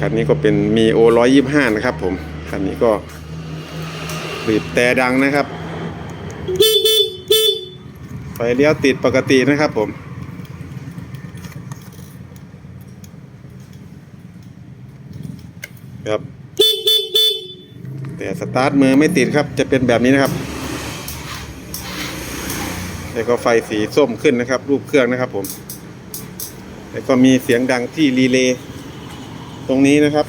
คันนี้ก็เป็นมีโอร้อยยี่ห้านะครับผม คันนี้ก็บีบแต่ดังนะครับ ไฟเลี้ยวติดปกตินะครับผมครับแต่สตาร์ทมือไม่ติดครับจะเป็นแบบนี้นะครับแล้วก็ไฟสีส้มขึ้นนะครับ รูปเครื่องนะครับผม แล้วก็มีเสียงดังที่รีเลย์ ตรงนี้นะครับ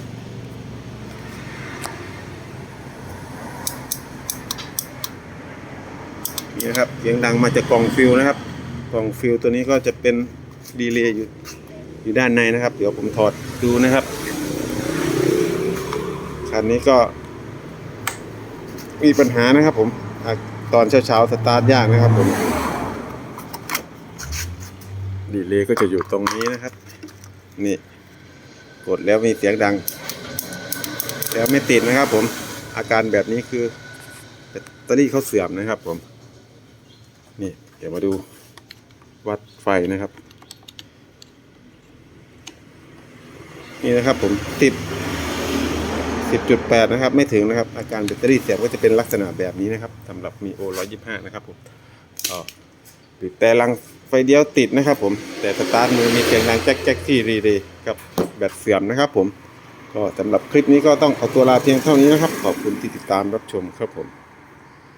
นี่นะครับเสียงดังมาจากกล่องฟิลนะครับ กล่องฟิลตัวนี้ก็จะเป็นรีเลย์อยู่อยู่ด้านในนะครับ เดี๋ยวผมถอดดูนะครับคันนี้ก็ มีปัญหานะครับ ผมอตอนเช้าๆสตาร์ทยากนะครับผมดีเลย์ก็จะอยู่ตรงนี้นะครับ นี่ กดแล้วมีเสียงดัง แล้วไม่ติดนะครับผมอาการแบบนี้คือแบตเตอรี่เขาเสื่อมนะครับผม นี่เดี๋ยวมาดูวัดไฟนะครับ นี่นะครับผมติด10.8 นะครับ ไม่ถึงนะครับ อาการแบตเตอรี่เสียก็จะเป็นลักษณะแบบนี้นะครับสำหรับมีโอ125 นะครับผมก็ปิดแต่ลังไฟเดียวติดนะครับผม แต่สตาร์ทมือมีเสียงดังแจ๊กแจ๊กที่รีเลย์กับ แบตเสื่อมนะครับผม ก็สำหรับคลิปนี้ก็ต้องขอตัวลาเพียงเท่านี้นะครับ ขอบคุณที่ติดตามรับชมครับผม